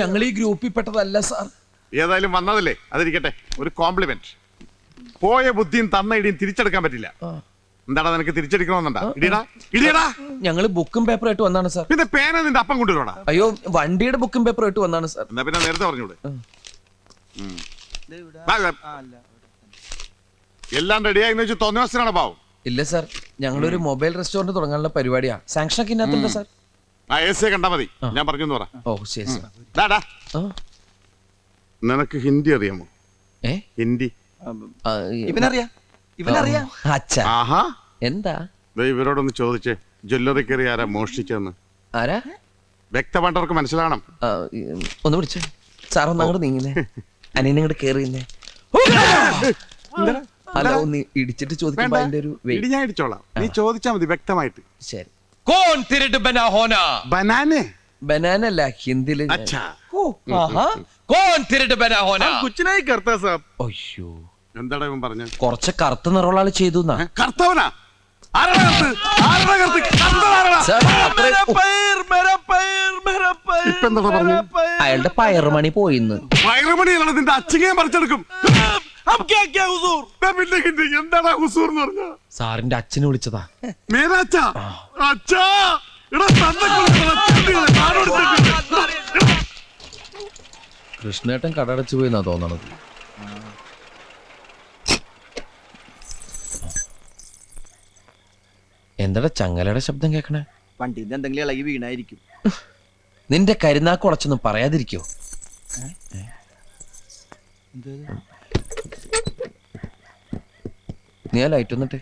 ഞങ്ങൾ ഈ ഗ്രൂപ്പിൽ പെട്ടതല്ല സാർ ഏതായാലും വന്നതല്ലേ? അതിരിക്കട്ടെ. ഒരു കോംപ്ലിമെന്റ് പോയ ബുദ്ധിയും തന്ന ഇടിയും തിരിച്ചെടുക്കാൻ പറ്റില്ല. എന്താടാ നിനക്ക് തിരിച്ചെടുക്കണമെന്നുണ്ടാ? ഇടിയടാ ഇടിയടാ. ഞങ്ങൾ ബുക്കും പേപ്പറുമായിട്ട് വന്നാണ് സാർ പിന്നെ പേന നിന്റെ അപ്പം കൊണ്ടുവരണോടാ അയ്യോ വണ്ടിയുടെ ബുക്കും പേപ്പറുമായിട്ട് വന്നാണ് സാർ എന്നാ പിന്നെ നേരത്തെ പറഞ്ഞൂടെ. എല്ലാം റെഡിയായി വെച്ച് തോന്നിവസനാണ് പാവം. ഇല്ല സാർ ഞങ്ങളൊരു മൊബൈൽ റെസ്റ്റോറന്റ് തുടങ്ങാനുള്ള പരിപാടിയാ. സാങ്ഷൻ ഒക്കെ ഇന്നത്തെ സാർ ആ എ കണ്ടാ മതി. ഞാൻ പറഞ്ഞു പറ. ഓ ശരി സാർ ഡാ, ഡാ. ആ, നിനക്ക് ഹിന്ദി അറിയാമോ? ഏ? ഹിന്ദി. ആ, ഈ- ഇവനറിയാ? ഇവനറിയാ? അച്ഛാ. ആഹാ. എന്താ? ദേ ഇവരോടൊന്ന് ചോദിച്ചേ. ജ്വല്ലറി കയറി ആരാ മോഷ്ടിച്ചെന്ന് ആരാ? വ്യക്തമായിട്ടവർക്ക് മനസ്സിലാണം ആ, ഈ, ഒന്ന് പിടിച്ചേ സാർ ഒന്ന് അങ്ങോട്ട് നീങ്ങില്ലേ അനിയനെ ഇങ്ങോട്ട് കേറിയില്ലേ അല്ല ഒന്ന് ഇടിച്ചിട്ട് ചോദിക്കുമ്പോ വേണ്ട. അതിന്റെ ഒരു വെയിറ്റ്. ഇടി ഞാൻ ഇടിച്ചോളാം. നീ ചോദിച്ചാ മതി വ്യക്തമായിട്ട്. ശരി. കോൺ തിരട്ട് बना होना बनाना ബനാന അല്ല ഞാൻ- അച്ഛാ. ഓ, ആഹാ. കോൺ തിരട്ട് ബനാ ഹോനാ കുച്ചിനായി കർത്താ സാബ്. അയ്യോ. എന്താടാ ഇവൻ പറഞ്ഞ? കുറച്ച് കറുത്ത നിറമുള്ള ആൾ ചെയ്തു. കർത്തവനാ? അയാളുടെ പയറുമണി പോയിന്ന്. പയറുമണി നിന്റെ അച്ഛനെയും പറിച്ചെടുക്കും. ദേ പിന്നെ ഹിന്ദി എന്താടാ ഹുസൂർ എന്ന് പറഞ്ഞ സാറിന്റെ അച്ഛനെ വിളിച്ചതാ. മേനാച്ച അച്ഛാ. കൃഷ്ണേട്ടൻ കടടച്ചു പോയിന്നാ തോന്നണത്. എന്താടാ ചങ്ങലയുടെ ശബ്ദം കേക്കണേ? വണ്ടിന്റെ എന്തെങ്കിലും ഇളകി വീണായിരിക്കും. നിന്റെ കരുനാക്ക് ഉളച്ചൊന്നും പറയാതിരിക്കോ? നീ ആ ലൈറ്റ് വന്നിട്ട്.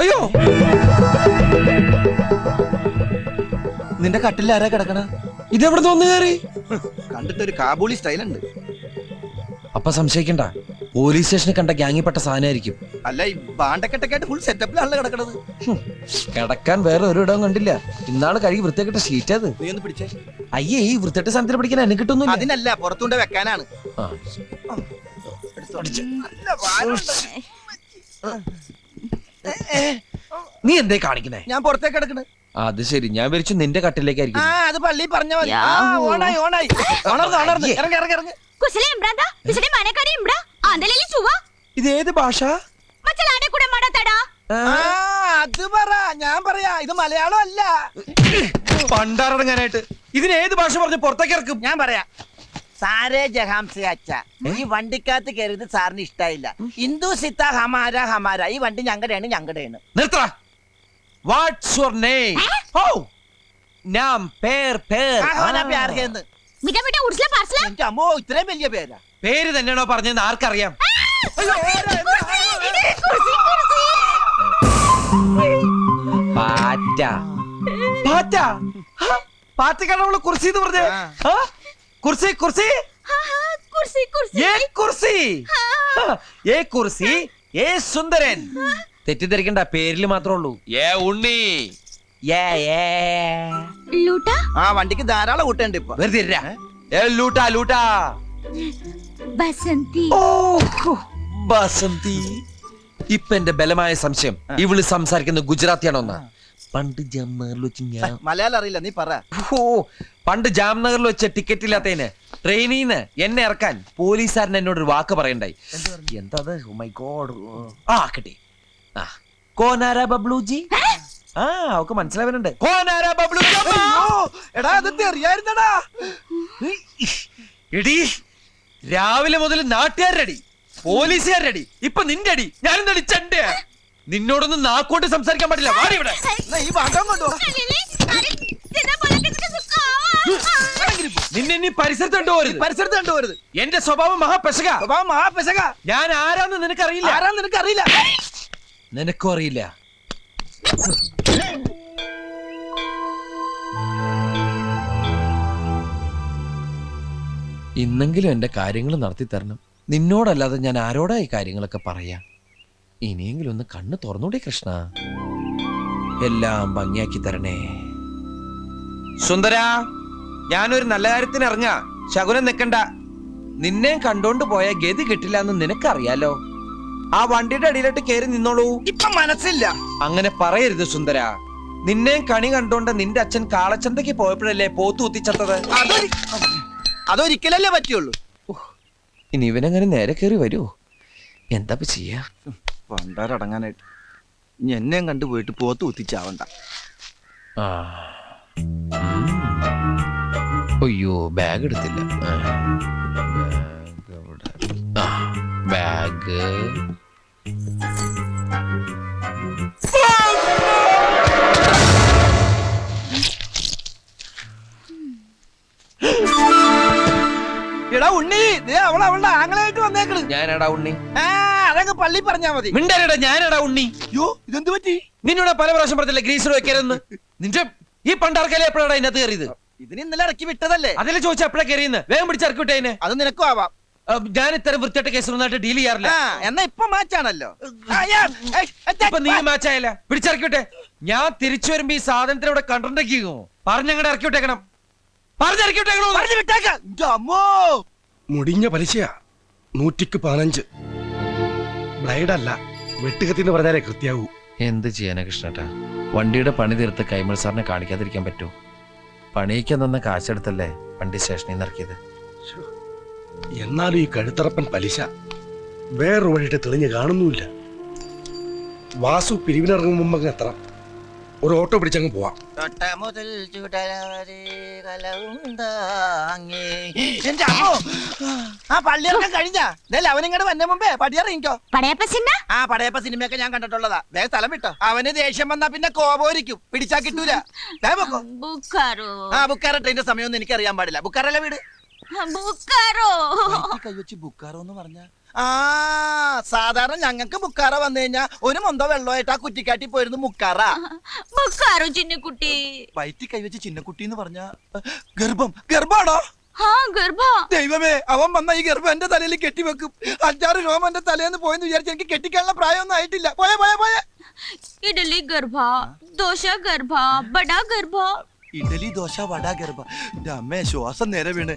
അയ്യോ! നിന്റെ കട്ടിൽ ആരാ കിടക്കണ? ഇതെവിടെ തോന്നു കയറി? കണ്ടിട്ട് ഒരു കാബൂളി സ്റ്റൈൽ ഉണ്ട് അപ്പൊ സംശയിക്കണ്ട. പോലീസ് സ്റ്റേഷനിൽ കണ്ട ഗ്യാങ്ങിപ്പെട്ട സാധനമായിരിക്കും. അല്ല ഈ ബാണ്ടക്കെട്ടൊക്കെ ആയിട്ട് ഫുൾ സെറ്റപ്പിലാണല്ലോ കിടക്കണത്. കിടക്കാൻ വേറെ ഒരു ഇടവും കണ്ടില്ല. ഇന്നാൾ കഴുകി വൃത്തിയാക്കിട്ട ഷീറ്റ് അത്. നീ ഒന്ന് പിടിച്ചേ. അയ്യേ ഈ വൃത്തിയായിട്ട് സാധനത്തിൽ പിടിക്കാൻ എന്നെ കിട്ടുന്നു അതിനല്ല പുറത്തുകൊണ്ട് വെക്കാനാണ്. നീ എന്തേ കാണിക്കണേ ഞാൻ പുറത്തേക്ക് കിടക്കണ്. അത് ശരി ഞാൻ വിരിച്ചു നിന്റെ ആ കട്ടിലേക്കായിരിക്കും അത് പള്ളി പറഞ്ഞ മതി ആ, ഓണായി ഓണായി ഉണർന്ന് ഉണർന്ന് ഇറങ്ങി ഇറങ്ങി ഇറങ്ങി ಕುಸಲೆ ಎಂಬ್ರಾದ ಬಿಸಡೆ ಮನೆ ಕಡೆ ಎಂಬ್ರ ಆಂದಲೆಲ್ಲಿ ಚುವ ഇത് ഏത് ഭാഷ ಮಚ್ಚಲಾಡೆ ಕೂಡ ಮಾಡತಾಡ ആ, ആ അത് പറ ഞാൻ പറയാ ഇത് മലയാളം അല്ല പണ്ടാറടങ്ങാനായിട്ട് ഇതിന് ഏത് ഭാഷ പറഞ്ഞ് പുറത്തേക്ക് ഇറക്കും ഞാൻ പറയാ സാരേ ജഹാംസെ അച്ഛ ഈ വണ്ടിക്കകത്ത് കയറിയത് സാറിന് ഇഷ്ടായില്ല ഹിന്ദു സിത്ത ഹമാര ഹമാര ഈ വണ്ടി ഞങ്ങളുടെയാണ് ഞങ്ങളുടെയാണ് നിർത്ത വാട്ട്സ് യുവർ നെയിം ഓ ഞാൻ പേർ പേർ. മിഠാ മിഠാ ഉടുസ്ല പാർസല അമ്മോ ഇത്രയും വലിയ പേരാ. പേര് തന്നെയാണോ പറഞ്ഞതെന്ന് ആർക്കറിയാം? പാറ്റ. പാറ്റ? പാറ്റക്കാണ് അവൾ കുർസി എന്ന് പറഞ്ഞേ കുർസി കുർസി കുർസി കുർസി ഏ കുർസി ഏ കുർസി ഏ സുന്ദരൻ. തെറ്റിദ്ധരിക്കണ്ട പേരിൽ മാത്രമേ ഉള്ളൂ. ഏ ഉണ്ണി. ആ വണ്ടിക്ക് ധാരാളം കൂട്ടുണ്ട് ഇപ്പൊ. വെറുതെ ഏ? ലൂട്ടാ ലൂട്ടാ. ബസന്തി. ബസന്തി. ഇപ്പൊ എന്റെ ബലമായ സംശയം. ഇവൾ സംസാരിക്കുന്ന ഗുജറാത്തിയാണോന്നാ പണ്ട് ജാംനഗറിൽ മലയാളം അറിയില്ല നീ പറ. ഓ പണ്ട് ജാംനഗറിൽ വെച്ച ടിക്കറ്റ് ഇല്ലാത്തതിന് ട്രെയിനിൽ നിന്ന് എന്നെ ഇറക്കാൻ പോലീസുകാരൻ എന്നോട് ഒരു വാക്ക് പറയണ്ടായി. എന്താ മൈ ഗോഡ് oh ആ കിട്ടി. കോനാര ബബ്ലുജി ആ അവക്ക് മനസ്സിലാവുന്നുണ്ട് കോനാര ബബ്ലുജി എടാ അതൊക്കെ അറിയായിരുന്നടാ എടി രാവിലെ മുതൽ നാട്ടുകാരുടെ അടി പോലീസുകാരുടെ അടി ഇപ്പൊ നിന്റെ അടി ഞാനെന്താ അടിച്ചണ്ടേ നിന്നോടൊന്നും നാക്കോട്ട് സംസാരിക്കാൻ പാടില്ല. വാടി ഇവിടെ. എന്നാ ഈ ഭാഗം നിന്നെ നീ പരിസരത്ത് കണ്ടുപോരുത് പരിസരത്ത് കണ്ടുപോരുത് എന്റെ സ്വഭാവം മഹാപെശക. സ്വഭാവം മഹാപെശക. ഞാൻ ആരാന്ന് നിനക്കറിയില്ല. ആരാന്ന് നിനക്ക് അറിയില്ല നിനക്കും അറിയില്ല. ഇന്നെങ്കിലും എന്റെ കാര്യങ്ങൾ നടത്തി തരണം. നിന്നോടല്ലാതെ ഞാൻ ആരോടാ ഈ കാര്യങ്ങളൊക്കെ പറയാ? ഇനിയെങ്കിലും ഒന്ന് കണ്ണ് തുറന്നൂടെ കൃഷ്ണ. എല്ലാം ഭംഗിയാക്കി തരണേ. സുന്ദര ഞാനൊരു നല്ല കാര്യത്തിന് ഇറങ്ങാ. ശകുനം നിൽക്കണ്ട നിന്നെ കണ്ടോണ്ട് പോയ ഗതി കിട്ടില്ല എന്ന് നിനക്കറിയാലോ. ആ വണ്ടിയുടെ അടിയിലോട്ട് കയറി നിന്നോളൂ. ഇപ്പൊ മനസ്സില്ല. അങ്ങനെ പറയരുത് സുന്ദര. നിന്നെയും കണി കണ്ടോണ്ട് നിന്റെ അച്ഛൻ കാളച്ചന്തയ്ക്ക് പോയപ്പോഴല്ലേ പോത്തു കുത്തിച്ചത്തത്? അതൊരി അതൊരിക്കലല്ലേ പറ്റുള്ളൂ. ഇനി ഇവനങ്ങനെ നേരെ കയറി വരുമോ എന്താ ചെയ്യാ? പണ്ടാരടങ്ങാനായിട്ട് ഇനി എന്നെയും കണ്ടു പോയിട്ട് പോത്തു കുത്തിച്ചാവണ്ട. അയ്യോ ബാഗ് എടുത്തില്ല. ബാഗ് എടാ ഉണ്ണി ദേ അവൾ അവളുടെ ആങ്ങളായിട്ട് വന്നേക്കണ്. ഞാനടാ ഉണ്ണി. അതങ്ങ് പള്ളി പറഞ്ഞാ മതി. മിണ്ടരടാ ഞാനടാ ഉണ്ണി. ഇതെന്ത് പറ്റി? നിന്നോട് പല പ്രാവശ്യം പറഞ്ഞില്ല ഗ്രീസർ വെക്കരുതെന്ന്? നിന്റെ ഈ പണ്ടാർക്കല്ലേ എപ്പോഴാണ് ഇതിനകത്ത് കയറിയത്? ഇതിന് ഇന്നലെ ഇറക്കി വിട്ടതല്ലേ? അതിലെ ചോദിച്ചാ എപ്പോഴാ കയറിയെന്ന്? വേഗം പിടിച്ചിറക്കി വിട്ടേനെ അത് നിനക്കും ആവാം. ഞാൻ ഇത്തരം വൃത്തിയായിട്ട് കേസ് നന്നായിട്ട് ഡീൽ ചെയ്യാറില്ല. എന്നാ ഇപ്പൊ മാച്ചാണല്ലോ ഇപ്പൊ നീ മാച്ചായല്ല പിടിച്ചിറക്കിട്ടെ ഞാൻ തിരിച്ചു വരുമ്പോ ഈ സാധനത്തിന് ഇവിടെ കണ്ടിട്ടേക്കോ പറഞ്ഞങ്ങടെ ഇറക്കി വിട്ടേക്കണം മുടിഞ്ഞ പലിശയാ. നൂറ്റിക്ക് പതിനഞ്ച്. ബ്ലൈഡല്ല. വെട്ടുകത്തി എന്ന് പറഞ്ഞാലേ കൃത്യാവൂ. എന്ത് ചെയ്യാനാ കൃഷ്ണേട്ടാ? വണ്ടിയുടെ പണി തീർത്ത് കൈമൾ സാറിനെ കാണിക്കാതിരിക്കാൻ പറ്റൂ. പണിയിക്കാൻ തന്ന കാശെടുത്തല്ലേ വണ്ടി സ്റ്റേഷനിൽ നിന്ന് ഇറക്കിയത്. എന്നാലും ഈ കഴുത്തറപ്പൻ പലിശ വേറൊരു വഴിയിട്ട് തെളിഞ്ഞ് കാണുന്നുമില്ല. വാസു പിരിവിനിറങ്ങും മുമ്പ് അങ്ങ് എത്തണം. ഒരു ഓട്ടോ പിടിച്ചങ്ങ് പോവാം. മുതൽ. എന്റെ അമ്മോ! ആ പള്ളിയിറക്കം കഴിഞ്ഞ? അവനിങ്ങോട്ട് വന്ന മുമ്പേ? പടിയറിയിക്കോ പടയപ്പ സിന്ന ആ പടയപ്പ സിനിമയൊക്കെ ഞാൻ കണ്ടിട്ടുള്ളതാ. വേഗം സ്ഥലം വിട്ടോ. അവന് ദേഷ്യം വന്നാ പിന്നെ കോപോരിക്കും പിടിച്ചാ കിട്ടൂല. ആ. ബുക്കാറോ ട്രെയിന്റെ സമയമൊന്നും എനിക്ക് അറിയാൻ പാടില്ല. ബുക്കാറല്ല വീട്? ബുക്കാറോ? കൈവച്ച് ബുക്കാറോ എന്ന് പറഞ്ഞ? ആ സാധാരണ ഞങ്ങൾക്ക് ബുക്കാറ വന്നു കഴിഞ്ഞാ ഒരു മൊന്തോ വെള്ളമായിട്ട് ആ കുറ്റിക്കാട്ടി പോയിരുന്നു മുക്കാറ. ബുക്കാറോ ചിന്നക്കുട്ടി? വയറ്റി കൈവച്ച് ചിന്നക്കുട്ടി എന്ന് പറഞ്ഞ ഗർഭം. ഗർഭാണോ? ദൈവമേ അവൻ വന്ന ഈ ഗർഭം എന്റെ തലയിൽ കെട്ടിവെക്കും അഞ്ചാറ് രോമം എന്റെ തലേന്ന് പോയെന്ന് വിചാരിച്ച് എനിക്ക് കെട്ടിക്കാനുള്ള പ്രായമൊന്നും ആയിട്ടില്ല. പോയെ പോയെ പോയെ. ഇഡലി ഗർഭ ദോശ ഗർഭ ബട ഗർഭ. ഇഡലി ദോശ വട ഗർഭ. ശ്വാസം നേരെ വീണ്.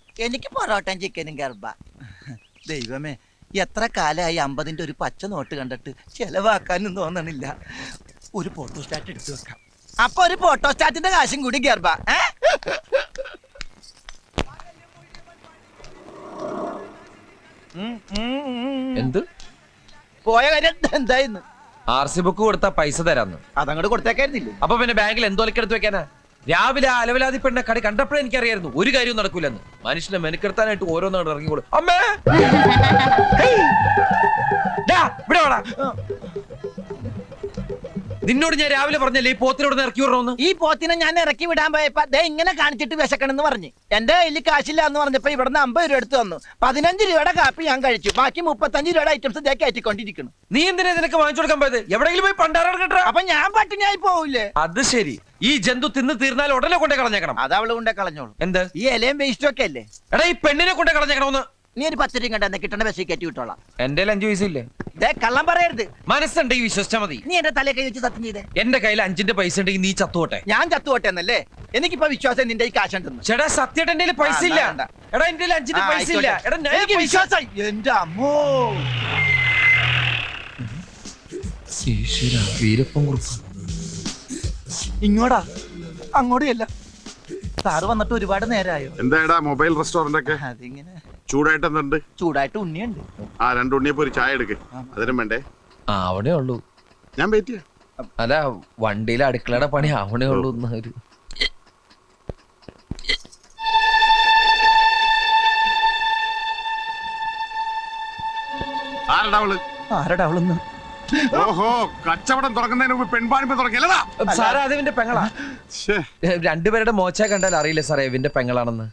എനിക്ക് പൊറോട്ടയും ചിക്കനും ഗർഭ ദൈവമേ എത്ര കാലമായി അമ്പതിന്റെ ഒരു പച്ച നോട്ട് കണ്ടിട്ട് ചെലവാക്കാനും തോന്നണില്ല. ഒരു ഫോട്ടോ സ്റ്റാറ്റ് എടുത്തു വെക്കാം. അപ്പൊ ഒരു ഫോട്ടോ സ്റ്റാറ്റിന്റെ കാശും കൂടി ഗർഭ ഏ? എന്ത്? പോയ കാര്യം എന്തായിരുന്നു? ആർ സി ബുക്ക് കൊടുത്താ പൈസ തരാന്ന്. അതങ്ങോട്ട് കൊടുത്തേക്കായിരുന്നില്ലേ? അപ്പൊ പിന്നെ ബാങ്കിൽ എന്തോലക്കെടുത്ത് വെക്കാനാ? രാവിലെ ആ അലവലാതി പെണ്ണ കടി കണ്ടപ്പോഴേ എനിക്കറിയായിരുന്നു. ഒരു കാര്യവും നടക്കൂലെന്ന്. മനുഷ്യനെ മെനക്കെടുത്താനായിട്ട് ഓരോന്നാണ് ഇറങ്ങിക്കോളും. അമ്മേ! ഡാ, ഇവിടെ വാടാ. നിന്നോട് ഞാൻ രാവിലെ പറഞ്ഞല്ലേ ഈ പോത്തിനോട് ഇറക്കി വിടണമെന്ന്? ഈ പോത്തിനെ ഞാൻ ഇറക്കി വിടാൻ പോയപ്പോ ദേ ഇങ്ങനെ കാണിച്ചിട്ട് വിശക്കണെന്ന് പറഞ്ഞു. എന്റെ കയ്യിൽ കാശില്ല എന്ന് പറഞ്ഞപ്പോ ഇവിടുന്ന് അമ്പത് രൂപ എടുത്തു തന്നു. പതിനഞ്ച് രൂപയുടെ കാപ്പി ഞാൻ കഴിച്ചു. ബാക്കി മുപ്പത്തഞ്ച് രൂപയുടെ ഐറ്റംസ് ഇതേ കയറ്റിക്കൊണ്ടിരിക്കുന്നു. നീ എന്തിനാ നിനക്ക് വാങ്ങിച്ചു കൊടുക്കാൻ പോയത്? എവിടെയെങ്കിലും പോയി പണ്ടാറാണ് കിട്ടാ അപ്പൊ ഞാൻ പട്ടിണിയായി പോവില്ലേ അത് ശരി. ഈ ജന്തു തിന്ന് തീർന്നാൽ ഉടനെ കൊണ്ടേ കളഞ്ഞേക്കണം. അത് അവൾ കൊണ്ടേ കളഞ്ഞോളൂ. എന്ത്? ഈ ഇലയും വേസ്റ്റും ഒക്കെ അല്ലേ? എടാ ഈ പെണ്ണിനെ കൊണ്ടേ കളഞ്ഞേക്കണം ഒന്ന് നീ ഒരു പത്ത് രൂപ കണ്ടെന്ന് കിട്ടണ ബസ്സിൽ കയറ്റി വിട്ടോളാം. എന്റെ അഞ്ചു വയസ്സില്ലേ ഇല്ലേ? ദേ കള്ളം പറയരുത്. മനസ്സുണ്ട് ഈ വിശ്വസിച്ച മതി. നീ എന്റെ തലയെ കൈ വെച്ച് സത്യം ചെയ്തേ. എന്റെ കയ്യിൽ അഞ്ചിന്റെ പൈസ ഉണ്ടെങ്കിൽ നീ ചത്തുവട്ടെ ഞാൻ ചത്തുവട്ടെ എന്നല്ലേ? എനിക്കിപ്പോ വിശ്വാസം നിന്റെ ഈ കാശ് ഉണ്ടെന്ന്. ചേട്ടാ സത്യമായിട്ട് എന്റെ പൈസ ഇല്ല. വേണ്ട. എടാ എന്റെ അഞ്ചിന്റെ ആ, പൈസ ഇല്ല. ആയിക്കോട്ടെ. എടാ ഞാൻ എനിക്ക് പൈസ- വിശ്വാസം എന്റെ അമ്മോ. വീരപ്പൻ കുറുപ്പ്. ഇങ്ങോട്ടാ അങ്ങോട്ടല്ല സാറ് വന്നിട്ട് ഒരുപാട് നേരമായോ എന്താടാ മൊബൈൽ റെസ്റ്റോറന്റ് ഒക്കെ അതിങ്ങനെ. ചൂടായിട്ട് എന്തുണ്ട് ചൂടായിട്ട് ഉണ്ണിയുണ്ട്. ആ രണ്ട് ഉണ്ണിയപ്പോ പോയി ചായ എടുക്ക്. അതിനും വേണ്ടേ? ആ അവിടെ ഉള്ളൂ. ഞാൻ വെയിറ്റ് ചെയ്യാം. അല്ല വണ്ടിയിലെ അടുക്കളയുടെ പണി അവിടെ ഉള്ളൂ എന്ന് ഒരു ആരടാ അവൾ? ആരടാ അവളൊന്ന് ഓഹോ കച്ചവടം തുറക്കുന്നതിന് മുമ്പ് പെൺപാണിപ്പ് തുറക്കില്ലതാ സാറേ അത് ഇവന്റെ പെങ്ങളാ. ശ്ശേ. രണ്ടുപേരുടെ മോച്ച കണ്ടാൽ അറിയില്ല സാറേ ഇവന്റെ പെങ്ങളാണെന്ന്.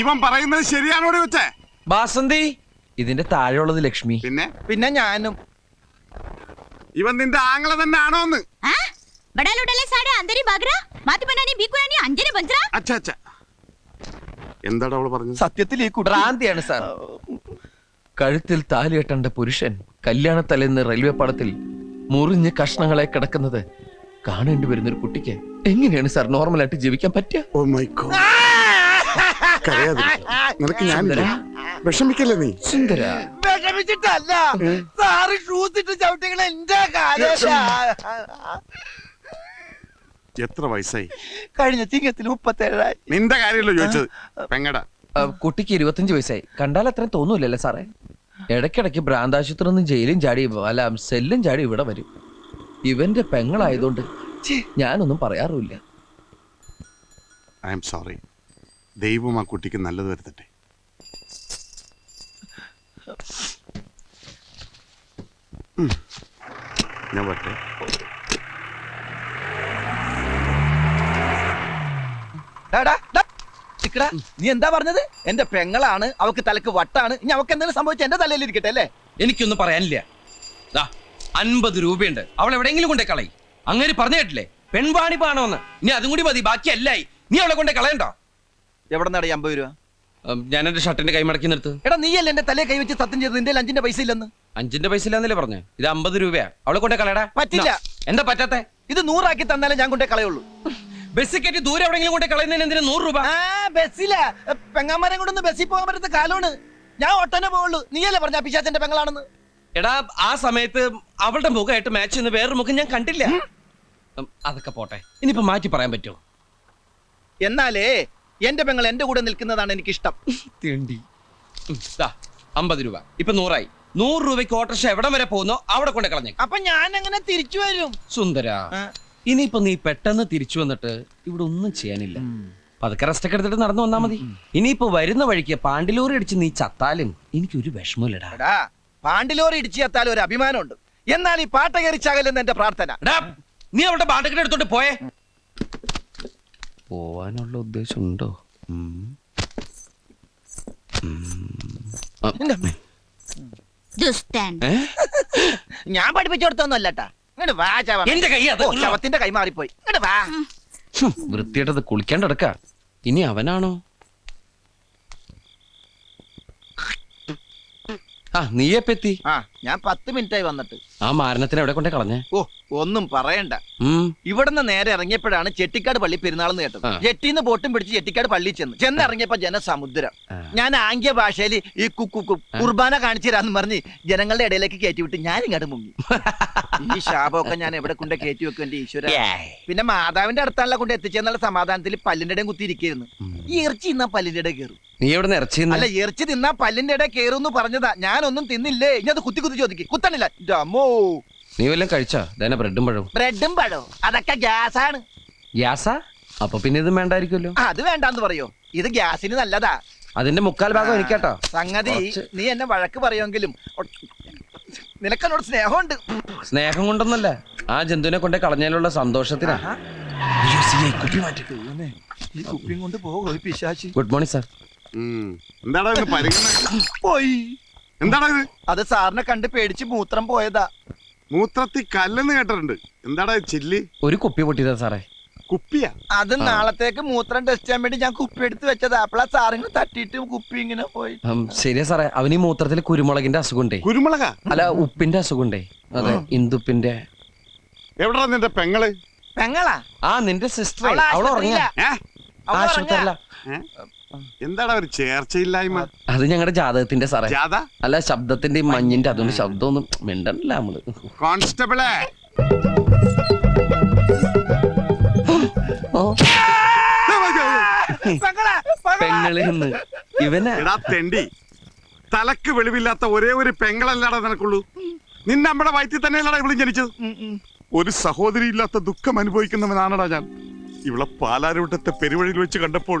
ഇവൻ പറയുന്നത് ശരിയാണോടി വെച്ചേ? ബാസന്തി ഇതിന്റെ താഴെയുള്ളത് ലക്ഷ്മി. പിന്നെ? പിന്നെ ഞാനും. ഇവൻ നിന്റെ ആങ്ങള തന്നെ ആണോന്ന് ಆ? ಬಡ ಲೋಟಲೆ ಸಾಡೆ ಅಂದರಿ ಬಾಗ್ರ ಮಾತು ಬನ್ನಾನಿ ಬೀಕು ನಾನಿ എന്താടാ അവൾ പറഞ്ഞത്? സത്യത്തിൽ ഈ കുട്ടി ഭ്രാന്തിയാണ് സാർ. കഴുത്തിൽ താലി കെട്ടേണ്ട പുരുഷൻ കല്യാണത്തലേന്ന് റെയിൽവേ പാളത്തിൽ മുറിഞ്ഞ് കഷ്ണങ്ങളെ കിടക്കുന്നത് കാണേണ്ടി വരുന്ന ഒരു കുട്ടിക്ക് എങ്ങനെയാണ് സാർ നോർമലായിട്ട് ജീവിക്കാൻ പറ്റുക? ഓ മൈ ഗോഡ് നിനക്ക് ഞാൻ വിഷമിക്കല്ലേ നീ? സുന്ദര. വിഷമിച്ചിട്ടല്ല. സാറ് ഷൂസ് ഇട്ട് ചവിട്ടികളെ എന്റെ കാലേശ എത്ര വയസ്സായി? കഴിഞ്ഞ ചിങ്ങത്തിൽ മുപ്പത്തേഴായി. നിന്റെ കാര്യമല്ലോ ചോദിച്ചത്. പെങ്ങട. ആ, കുട്ടിക്ക് ഇരുപത്തഞ്ച് വയസ്സായി. കണ്ടാൽ അത്രയും തോന്നൂലല്ലേ സാറേ? ഇടയ്ക്കിടയ്ക്ക് ഭ്രാന്താശുപത്രി നിന്ന് ജയിലും ചാടി അല്ല സെല്ലും ചാടി ഇവിടെ വരും. ഇവന്റെ പെങ്ങളായതുകൊണ്ട് ഞാനൊന്നും പറയാറുമില്ല. ഐ എം സോറി ദൈവം ആ കുട്ടിക്ക് നല്ലത് വരുത്തട്ടെ. ഉം. ഞാൻ പറ്റേ നീ എന്താ പറഞ്ഞത്? എന്റെ പെങ്ങളാണ് അവക്ക് തലക്ക് വട്ടാണ്. ഇനി അവക്ക് എന്തെങ്കിലും സംഭവിച്ച എന്റെ തലയിൽ ഇരിക്കട്ടെ അല്ലേ? എനിക്കൊന്നും പറയാനില്ല. അൻപത് രൂപയുണ്ട്. അവൾ എവിടെയെങ്കിലും കൊണ്ടേ കളയി. അങ്ങനെ പറഞ്ഞു കേട്ടില്ലേ? പെൺവാണി പാണോന്ന്. ഇനി അതും കൂടി മതി ബാക്കി അല്ലായി നീ അവളെ കൊണ്ടേ കളയണ്ടോ? എവിടെ നടി അമ്പത് രൂപ? ഞാൻ എന്റെ ഷർട്ടിന്റെ കൈ മടക്കി നിർത്ത്. എടാ നീയല്ലേ എന്റെ തലയെ കൈവച്ച് സത്യം ചെയ്ത് നിന്റെ അഞ്ചിന്റെ പൈസ ഇല്ലെന്ന്. അഞ്ചിന്റെ പൈസ ഇല്ലാന്നല്ലേ പറഞ്ഞു? ഇത് അമ്പത് രൂപയാ. അവളെ കൊണ്ടേ കളയടാ. പറ്റില്ല. എന്താ പറ്റാത്തെ? ഇത് നൂറാക്കി തന്നാലേ ഞാൻ കൊണ്ടേ കളയുള്ളൂ. ബസ് കയറ്റി ദൂരെ എവിടെയെങ്കിലും കൊണ്ട് കളയുന്നതിന് എന്തിനു നൂറ് രൂപ? ആ ബസ്സില പെങ്ങാമരം കൊണ്ടൊന്ന് ബസ്സിൽ പോകാൻ പറ്റുന്ന കാലമാണ്. ഞാൻ ഒട്ടനെ പോവുള്ളൂ. നീയല്ലേ പറഞ്ഞ പിശാച്ചന്റെ പെങ്ങളാണെന്ന്? എടാ ആ സമയത്ത് അവളുടെ മുഖമായിട്ട് മാച്ച് ചെയ്യുന്ന വേറൊരു മുഖം ഞാൻ കണ്ടില്ല. അതൊക്കെ പോട്ടെ. ഇനിയിപ്പോ മാറ്റി പറയാൻ പറ്റുമോ? എന്നാലേ എന്റെ പെങ്ങൾ എന്റെ കൂടെ നിൽക്കുന്നതാണ് എനിക്ക് ഇഷ്ടം തിണ്ടി അമ്പത് രൂപ. ഇപ്പൊ നൂറായി. നൂറ് രൂപയ്ക്ക് ഓട്ടർഷ എവിടം വരെ പോകുന്നോ? അവിടെ കൊണ്ട് കളഞ്ഞേ അപ്പൊ ഞാൻ എങ്ങനെ തിരിച്ചു വരും. സുന്ദര. ഇനിയിപ്പൊ നീ പെട്ടെന്ന് തിരിച്ചു വന്നിട്ട് ഇവിടെ ഒന്നും ചെയ്യാനില്ല. പതുക്കെ റെസ്റ്റ് ഒക്കെ എടുത്തിട്ട് നടന്നു വന്നാ മതി. ഇനിയിപ്പോ വരുന്ന വഴിക്ക് പാണ്ഡിലോറി അടിച്ച് നീ ചത്താലും എനിക്കൊരു വിഷമമില്ലടാ. എടാ പാണ്ടിലോറി ഇടിച്ചു ചത്താൽ ഒരു അഭിമാനമുണ്ട്. എന്നാൽ ഈ പാട്ട കയറിച്ചാകലെന്ന് എന്റെ പ്രാർത്ഥന. നീ അവളുടെ പാട്ടൊക്കെ എടുത്തോണ്ട് പോയേ. പോവാനുള്ള ഉദ്ദേശം ഉണ്ടോ ഞാൻ പഠിപ്പിച്ചു കൊടുത്തൊന്നുമല്ലട്ടാ. ഇങ്ങോട്ട് വാ ചവ. എന്റെ കൈ അത് ഓ ശവത്തിന്റെ കൈ മാറിപ്പോയി. ഇങ്ങോട്ട് വാ. വൃത്തിയായിട്ടത് കുളിക്കാണ്ട് കിടക്ക ഇനി അവനാണോ? ആ നീയെപ്പെത്തി ആ. ഞാൻ പത്ത് മിനിറ്റായി വന്നിട്ട്. ആ മാരണത്തിന് എവിടെ കൊണ്ടേ കളഞ്ഞേ? ഓ ഒന്നും പറയണ്ട. ഇവിടുന്ന് നേരെ ഇറങ്ങിയപ്പോഴാണ് ചെട്ടിക്കാട് പള്ളി പെരുന്നാളെന്ന് കേട്ടത്. ജെട്ടിന്ന് ബോട്ടും പിടിച്ച് ചെട്ടിക്കാട് പള്ളി ചെന്ന്. ചെന്നിറങ്ങിയപ്പോ ജനസമുദ്രം. ഞാൻ ആംഗ്യ ഭാഷയിൽ ഈ കുർബാന കാണിച്ചു തരാന്ന് പറഞ്ഞ് ജനങ്ങളുടെ ഇടയിലേക്ക് കയറ്റി വിട്ട് ഞാൻ ഇങ്ങോട്ട് മുങ്ങി. ഈ ശാപമൊക്കെ ഞാൻ എവിടെ കൊണ്ടേ കയറ്റി വെക്കും എന്റെ ഈശ്വര? പിന്നെ മാതാവിന്റെ അടുത്താണല്ലോ കൊണ്ട് എത്തിച്ചെന്നുള്ള സമാധാനത്തിൽ പല്ലിന്റെ ഇടയും കുത്തിയിരിക്കുന്നു ഈ ഇറച്ചി ഇന്നാ പല്ലിന്റെ ഇടയിൽ കയറും. നീ എവിടെ ഇറച്ചി അല്ല ഇറച്ചി തിന്നാ പല്ലിന്റെ ഇടയിൽ കയറും എന്ന് പറഞ്ഞതാ. ഞാനൊന്നും തിന്നില്ലേ? ഇനി അത് കുത്തി കുത്തി ചോദിക്കും. കുത്തണില്ല. അമ്മോ നീ വല്ലതും കഴിച്ചോ? ഇതന്നെ ബ്രെഡും പഴവും. ബ്രെഡും പഴവും. അതൊക്കെ ഗ്യാസാണ്. ഗ്യാസാ? അപ്പൊ പിന്നെ ഇതും വേണ്ടായിരിക്കുമല്ലോ. അത് വേണ്ടാന്ന് പറയോ? ഇത് ഗ്യാസിന് നല്ലതാ. അതിന്റെ മുക്കാൽ ഭാഗം എനിക്കാട്ടോ. സംഗതി നീ എന്നെ വഴക്ക് പറയുമെങ്കിലും നിനക്കെന്നോട് സ്നേഹമുണ്ട്. സ്നേഹം കൊണ്ടൊന്നല്ല. ആ ജന്തുവിനെ കൊണ്ട് കളഞ്ഞതിലുള്ള സന്തോഷത്തിനാ. ഈ കുപ്പിയും കൊണ്ട് പോകും പിശാശി. Good morning sir. എന്താടാ പരിഗണന? പോയി. എന്താടാ ഇത്? അത് സാറിനെ കണ്ട് പേടിച്ച് മൂത്രം പോയതാ. മൂത്രത്തി കല്ലെന്ന് കേട്ടിട്ടുണ്ട്. എന്താടാ ഇത് ചില്ലി? ഒരു കുപ്പി പൊട്ടിയതാ സാറേ. കുപ്പിയാ? അത് നാളത്തേക്ക് മൂത്രം ടെസ്റ്റ് ചെയ്യാൻ വേണ്ടി ഞാൻ കുപ്പി എടുത്ത് വെച്ചതാ. അപ്പളാ സാറിന് തട്ടിയിട്ട് കുപ്പി ഇങ്ങനെ പോയി. ഉം, ശരിയാ സാറേ. അവന് ഈ മൂത്രത്തിൽ കുരുമുളകിന്റെ അസുഖണ്ടേ കുരുമുളക? അല്ല ഉപ്പിന്റെ അസുഖണ്ടേ അതെ ഇന്ദുപ്പിന്റെ. എവിടാ നിന്റെ പെങ്ങൾ? പെങ്ങളാ? ആ നിന്റെ സിസ്റ്റർ അവൾ അവൾ ഉറങ്ങിയ ആശുപത്രിയിലാ. ആശുപത്രിയല്ല ഏ? എന്താടാ ഒരു ചേർച്ചയില്ലായ്മ? അത് ഞങ്ങളുടെ ജാതകത്തിന്റെ സാറേ. ജാഥ അല്ല ശബ്ദത്തിന്റെ മഞ്ഞിന്റെ അതുകൊണ്ട് ശബ്ദമൊന്നും മിണ്ടല്ല നമ്മൾ. കോൺസ്റ്റബിളെ. ഓ, പെങ്ങളാ, എന്ന് ഇവനെ? എടാ തെണ്ടി. തലക്ക് വെളിവില്ലാത്ത ഒരേ ഒരു പെങ്ങളല്ലാടാ നിനക്കുള്ളൂ. നിന്നെ നമ്മുടെ വയറ്റിൽ തന്നെയല്ലടാ ഇവിടെ ജനിച്ചത്. ഒരു സഹോദരി ഇല്ലാത്ത ദുഃഖം അനുഭവിക്കുന്നവനാണടാ ഞാൻ. ഇവളെ പാലാരൂട്ടത്തെ പെരുവഴിയിൽ വെച്ച് കണ്ടപ്പോൾ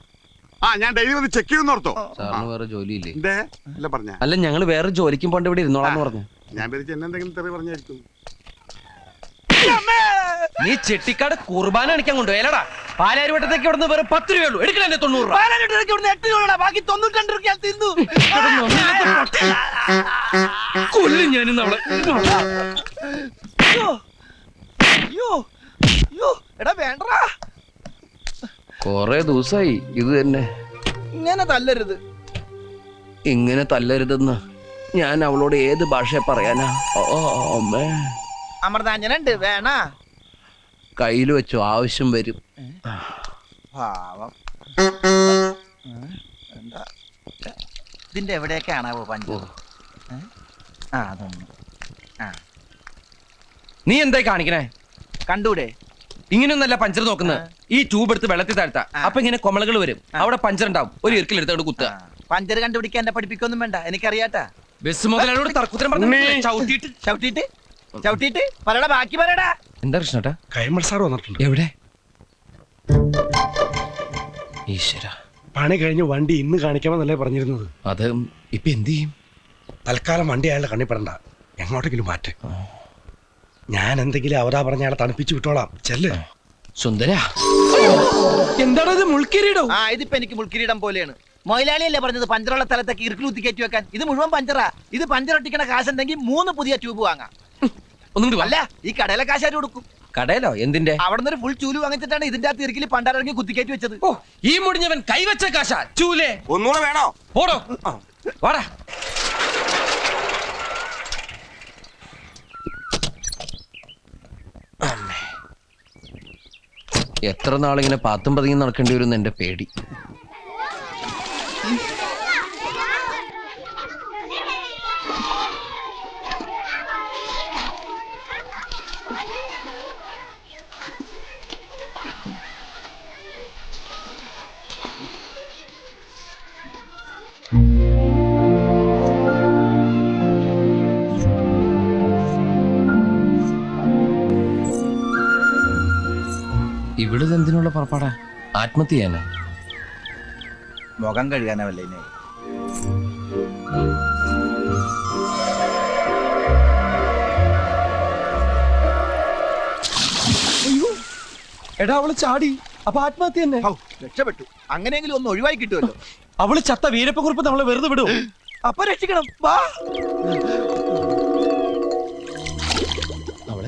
ആ ഞാൻ ഡെയിലി വന്ന് ചെക്ക് ചെയ്യുന്ന ഓർത്തോ. സാറിന് വേറെ ജോലിയില്ലേ? ഇതേ അല്ല പറഞ്ഞ. അല്ല ഞങ്ങൾ വേറെ ജോലിക്കും പോണ്ട് ഇവിടെ ഇരുന്നോളാന്ന് പറഞ്ഞു. ഞാൻ പേരിച്ച് എന്നെ എന്തെങ്കിലും തെറി പറഞ്ഞായിരിക്കും. നീ ചെട്ടിക്കാട് കുർബാന അടിക്കാൻ കൊണ്ടുപോയല്ലടാ പാലാരി വട്ടത്തേക്ക് ഇവിടുന്ന് വേറെ പത്ത് രൂപയുള്ളൂ എടുക്കണേ തൊണ്ണൂറ് രൂപ. പാലാരിവട്ടത്തേക്ക് ഇവിടുന്ന് എട്ട് രൂപ ബാക്കി തൊണ്ണൂറ്റി രൂപ ഞാൻ തിന്നു. കൊല്ലും ഞാനിന്ന് അവളെ അയ്യോ അയ്യോ അയ്യോ. എടാ വേണ്ടടാ. കൊറേ ദിവസമായി ഇത് തന്നെ. ഇങ്ങനെ തല്ലരുത്. ഇങ്ങനെ തല്ലരുതെന്ന് ഞാൻ അവളോട് ഏത് ഭാഷ പറയാനാ? ഓ അമ്മേ. അമൃതാഞ്ജനുണ്ട് വേണ? കയ്യിൽ വെച്ചു ആവശ്യം വരും. പാവം. എന്താ? ഇതിന്റെ എവിടെയൊക്കെയാണാവോ പഞ്ചു ഏ? ആ അതൊന്നും. ആ. നീ എന്തായി കാണിക്കണേ? കണ്ടൂടെ? ഇങ്ങനെയൊന്നല്ല പഞ്ചർ നോക്കുന്നത്. ഈ ട്യൂബ് എടുത്ത് വെള്ളത്തിൽ താഴ്ത്താ. അപ്പൊ ഇങ്ങനെ കൊമളകൾ വരും. അവിടെ പഞ്ചർ ഉണ്ടാവും. ഒരു ഇറുക്കിൽ എടുത്തോണ്ട് കുത്തുക. പഞ്ചർ കണ്ടുപിടിക്കാൻ എന്നെ പഠിപ്പിക്കൊന്നും വേണ്ട. എനിക്കറിയാട്ടാ. ബസ് മുതലോട് തർക്കുത്തരം പറഞ്ഞു ചവിട്ടിയിട്ട്. ചവിട്ടിട്ട് ചവിട്ടിട്ട് പറയടാ ബാക്കി പറയടാ. എന്താ കൃഷ്ണട്ടാ കൈമൾ സാർ വന്നിട്ടുണ്ട്. എവിടെ? ഈശ്വര. പണി കഴിഞ്ഞ് വണ്ടി ഇന്ന് കാണിക്കാമെന്നല്ലേ പറഞ്ഞിരുന്നത്. അത് ഇപ്പൊ എന്ത് ചെയ്യും? തൽക്കാലം വണ്ടി അയാളുടെ കണ്ണി പെടണ്ട. എങ്ങോട്ടെങ്കിലും മാറ്റ. ഞാൻ എന്തെങ്കിലും അവരാ പറഞ്ഞ അയാളെ തണുപ്പിച്ചു വിട്ടോളാം. ചെല്ലേ. സുന്ദര. എന്താണ് ഇത് മുൾക്കിരീടോ? ആ ഇതിപ്പോ എനിക്ക് മുൾക്കിരീടം പോലെയാണ്. മൊയിലാളിയല്ലേ പറഞ്ഞത് പഞ്ചറുള്ള സ്ഥലത്തേക്ക് ഇരുക്കിലൂത്തി കയറ്റി വെക്കാൻ? ഇത് മുഴുവൻ പഞ്ചറാ. ഇത് പഞ്ചറൊട്ടിക്കണ കാശുണ്ടെങ്കിൽ മൂന്ന് പുതിയ ട്യൂബ് വാങ്ങാം. ഒന്നും കൂടി അല്ല ഈ കടയിലെ കാശാര് കൊടുക്കും. കടയിലോ? എന്തിന്റെ? അവിടെ നിന്ന് ഒരു ഫുൾ ചൂൽ വാങ്ങിച്ചിട്ടാണ് ഇതിന്റെ അകത്ത് തിരക്കിൽ പണ്ടാരിറങ്ങി കുത്തിക്കയറ്റി വെച്ചത്. ഓ ഈ മുടിഞ്ഞവൻ കൈവച്ച കാശ. ചൂലേ. ഒന്നുകൂടെ വേണോ? ഓടോ വാടാ. എത്ര നാളിങ്ങനെ പാത്തും പതിങ്ങി നടക്കേണ്ടി വരും എന്റെ പേടി. എന്തിനുള്ള പുറപ്പാടാ. ആത്മഹത്യ ചെയ്യാനാ? മുഖം ഇനി? എടാ അവൾ ചാടി. അപ്പൊ ആത്മഹത്യ തന്നെ. രക്ഷപ്പെട്ടു. അങ്ങനെയെങ്കിലും ഒന്ന് ഒഴിവായി കിട്ടുമല്ലോ. അവൾ ചത്ത വീരപ്പക്കുറിപ്പ് നമ്മളെ വെറുതെ വിടും അപ്പൊ രക്ഷിക്കണം. വാ.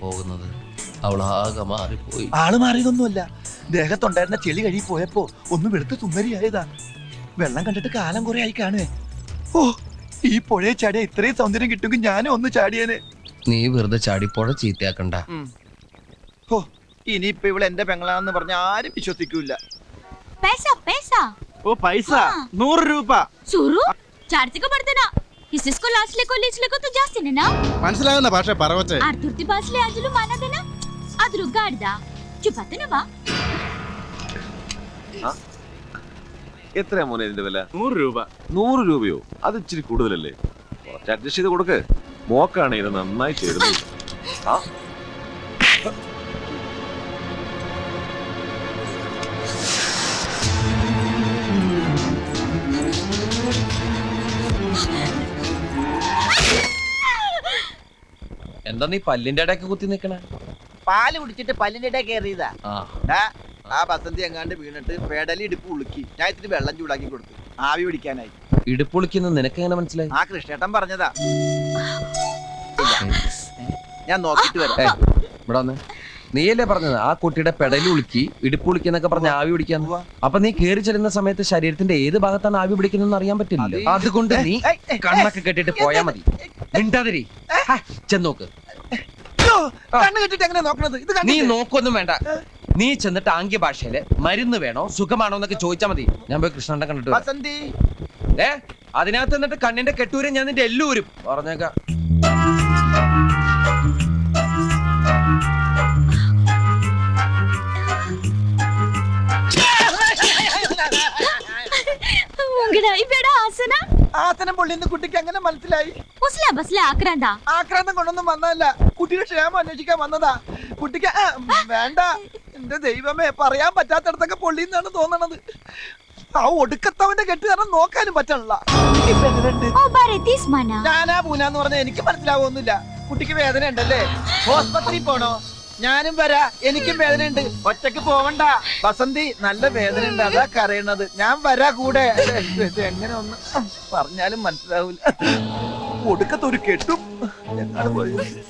പോകുന്നത് അവൾ ആകെ മാറിപ്പോയി ആള് മാറിയതൊന്നുമല്ല ദേഹത്തുണ്ടായിരുന്ന ചെളി കഴുകി പോയപ്പോ ഒന്ന് വെളുത്ത് സുന്ദരിയായതാ വെള്ളം കണ്ടിട്ട് കാലം കുറെ ആയി കാണുവേ ഓ ഈ പുഴയെ ചാടിയ ഇത്രയും സൗന്ദര്യം കിട്ടുമെങ്കിൽ ഞാനും ഒന്ന് ചാടിയേനെ നീ വെറുതെ ചാടിപ്പോഴ ചീത്തയാക്കണ്ട ഓ ഇനിയിപ്പൊ ഇവള് എന്റെ പെങ്ങളാണെന്ന് പറഞ്ഞ ആരും വിശ്വസിക്കൂല पैसा पैसा ഓ പൈസ നൂറ് രൂപ सुरू चारचे का पडते ना ഹിസിസ്കോ ലാസ്റ്റിലെ കോളേജിലേക്കോ തു ജാസ്തിനെനാ മനസ്സിലാകുന്ന ഭാഷ പറവച്ചേ. അർദ്ധുർത്തി പാസ്ലെ ആജിലു മാനദന അതൊരു ഗാർഡ ചുപ്പത്തിന് വാ. എത്ര മോനെ ഇതിന്റെ വില? നൂറ് രൂപ. നൂറ് രൂപയോ? അത് ഇച്ചിരി കൂടുതലല്ലേ. കുറച്ച് അഡ്ജസ്റ്റ് ചെയ്ത് കൊടുക്ക്. മോക്കാണ് ഇത് നന്നായി ചേരുന്നത്. ആ? എന്താ നീ പല്ലിന്റെ ഇടയ്ക്ക് കുത്തി നിക്കണേ? പാൽ കുടിച്ചിട്ട് പല്ലിന്റെ ഇടയിൽ കയറിയതാ. ആ. ഡാ, ആ ബസന്തി എങ്ങാണ്ട് വീണിട്ട് പേടലി ഇടുപ്പ് ഉളുക്കി. ഞാൻ ഇത്തിരി വെള്ളം ചൂടാക്കി കൊടുത്തു. ആവി പിടിക്കാനായി. ഇടുപ്പൊളിക്കുന്ന നിനക്ക് എങ്ങനെ മനസ്സിലായി? ആ കൃഷ്ണേട്ടൻ പറഞ്ഞതാ. ഞാൻ നോക്കിട്ട് വരാം. ഇവിടെ വന്ന്. നീയല്ലേ പറഞ്ഞത്? ആ കുട്ടിയുടെ പെടലി ഉളുക്കി ഇടുപ്പ് ഉളിക്കുന്നൊക്കെ പറഞ്ഞ ആവി പിടിക്കാൻ ഉവ്വ. അപ്പൊ നീ കേറി ചെല്ലുന്ന സമയത്ത് ശരീരത്തിന്റെ ഏത് ഭാഗത്താണ് ആവി പിടിക്കുന്നതെന്ന് അറിയാൻ പറ്റില്ല അത് അതുകൊണ്ട് നീ ഏയ്, ഏയ്, കണ്ണൊക്കെ കെട്ടിട്ട് പോയാ മതി. മിണ്ടാതിരി. ചെന്ന് ചെന്നോക്ക് കണ്ണു കെട്ടിട്ട് എങ്ങനെ നോക്കണത്? ഇത് നീ നോക്കൊന്നും വേണ്ട. നീ ചെന്നിട്ട് ആംഗ്യ ഭാഷയിൽ മരുന്ന് വേണോ സുഖമാണോ എന്നൊക്കെ ചോദിച്ചാ മതി. ഞാൻ പോയി കൃഷ്ണന്റെ കണ്ടിട്ട് വരാം. ഏ അതിനകത്ത് നിന്നിട്ട് കണ്ണിന്റെ കെട്ടൂരും ഞാൻ നിന്റെ എല്ലൂരും. പറഞ്ഞേക്കാം. ഉങ്കടാ ഇവിടെ ആസന. ആസനം പൊള്ളിന്ന് കുട്ടിക്ക് എങ്ങനെ മനസ്സിലായി. ഉസ്ല ബസ്ല ആക്രാന്ത. ആക്രാന്തം കൊണ്ടൊന്നും വന്നതല്ല. കുട്ടിയുടെ ക്ഷേമം അന്വേഷിക്കാൻ വന്നതാ. കുട്ടിക്ക് ആ, വേണ്ട. എന്റെ ദൈവമേ പറയാൻ പറ്റാത്തടത്തൊക്കെ പൊള്ളിന്നാണ് തോന്നണത്. ആ ഒടുക്കത്തവന്റെ കെട്ട് കാരണം നോക്കാനും പറ്റണില്ല. ഓ ബാരെ തീസ് മന. ഞാനാ പൂനാന്ന് പറഞ്ഞ എനിക്ക് മനസ്സിലാവൊന്നുമില്ല. കുട്ടിക്ക് വേദന ഉണ്ടല്ലേ ഹോസ്പിറ്റലിൽ പോണോ? ഞാനും വരാ. എനിക്കും വേദന ഉണ്ട് ഒറ്റയ്ക്ക് പോവണ്ട. വസന്തി നല്ല വേദന ഉണ്ട് അതാ കരയണത്. ഞാൻ വരാ കൂടെ. എങ്ങനെ ഒന്ന് പറഞ്ഞാലും മനസ്സിലാവൂല. ഒടുക്കത്തൊരു കെട്ടും. പോയി ഏ?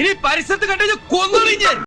ഇനി പരിസരത്ത് കണ്ടു കൊന്നു ഞാൻ